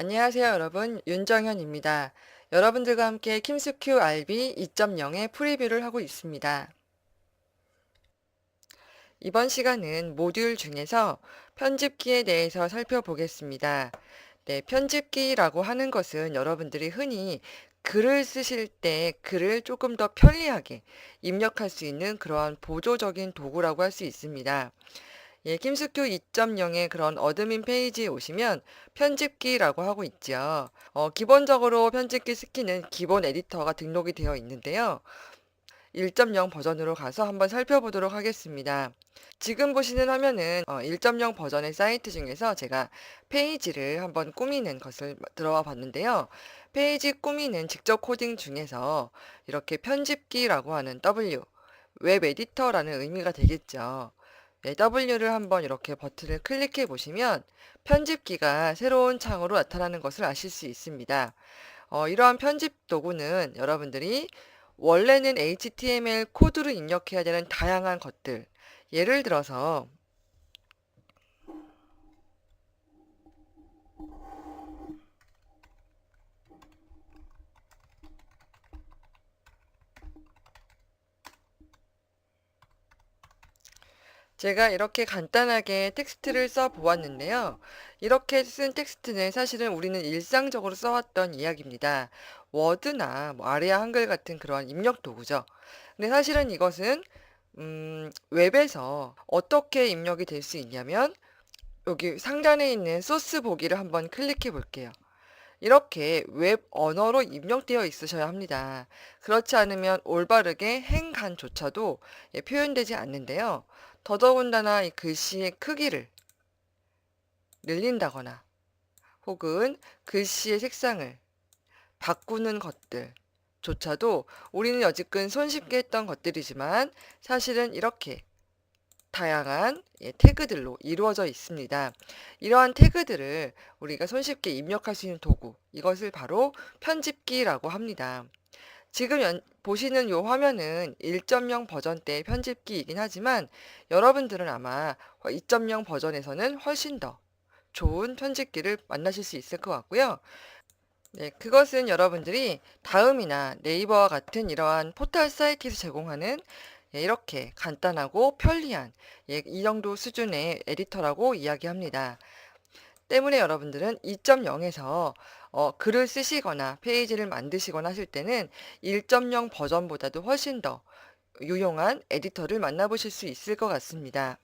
안녕하세요, 여러분. 윤정현입니다. 여러분들과 함께 킴스큐 RB 2.0의 프리뷰를 하고 있습니다. 이번 시간은 모듈 중에서 편집기에 대해서 살펴보겠습니다. 네, 편집기라고 하는 것은 여러분들이 흔히 글을 쓰실 때 글을 조금 더 편리하게 입력할 수 있는 그러한 보조적인 도구라고 할 수 있습니다. 예, 김스큐 2.0의 그런 어드민 페이지에 오시면 편집기라고 하고 있죠. 어, 기본적으로 편집기 스키는 기본 에디터가 등록이 되어 있는데요. 1.0 버전으로 가서 한번 살펴보도록 하겠습니다. 지금 보시는 화면은 어, 1.0 버전의 사이트 중에서 제가 페이지를 한번 꾸미는 것을 들어와 봤는데요. 페이지 꾸미는 직접 코딩 중에서 이렇게 편집기라고 하는 W, 웹 에디터라는 의미가 되겠죠. 네, W를 한번 이렇게 버튼을 클릭해 보시면 편집기가 새로운 창으로 나타나는 것을 아실 수 있습니다. 어, 이러한 편집 도구는 여러분들이 원래는 HTML 코드로 입력해야 되는 다양한 것들, 예를 들어서 제가 이렇게 간단하게 텍스트를 써 보았는데요. 이렇게 쓴 텍스트는 사실은 우리는 일상적으로 써왔던 이야기입니다. 워드나 뭐 아리아 한글 같은 그러한 입력 도구죠. 근데 사실은 이것은 음, 웹에서 어떻게 입력이 될 수 있냐면 여기 상단에 있는 소스 보기를 한번 클릭해 볼게요. 이렇게 웹 언어로 입력되어 있으셔야 합니다. 그렇지 않으면 올바르게 행간조차도 예, 표현되지 않는데요. 더더군다나 이 글씨의 크기를 늘린다거나 혹은 글씨의 색상을 바꾸는 것들 조차도 우리는 여지껏 손쉽게 했던 것들이지만 사실은 이렇게 다양한 예, 태그들로 이루어져 있습니다. 이러한 태그들을 우리가 손쉽게 입력할 수 있는 도구, 이것을 바로 편집기라고 합니다. 지금 연- 보시는 이 화면은 1.0 버전 때 편집기이긴 하지만 여러분들은 아마 2.0 버전에서는 훨씬 더 좋은 편집기를 만나실 수 있을 것 같고요. 네, 그것은 여러분들이 다음이나 네이버와 같은 이러한 포털 사이트에서 제공하는 예, 이렇게 간단하고 편리한 예, 이 정도 수준의 에디터라고 이야기합니다. 때문에 여러분들은 2.0에서 어, 글을 쓰시거나 페이지를 만드시거나 하실 때는 1.0 버전보다도 훨씬 더 유용한 에디터를 만나보실 수 있을 것 같습니다.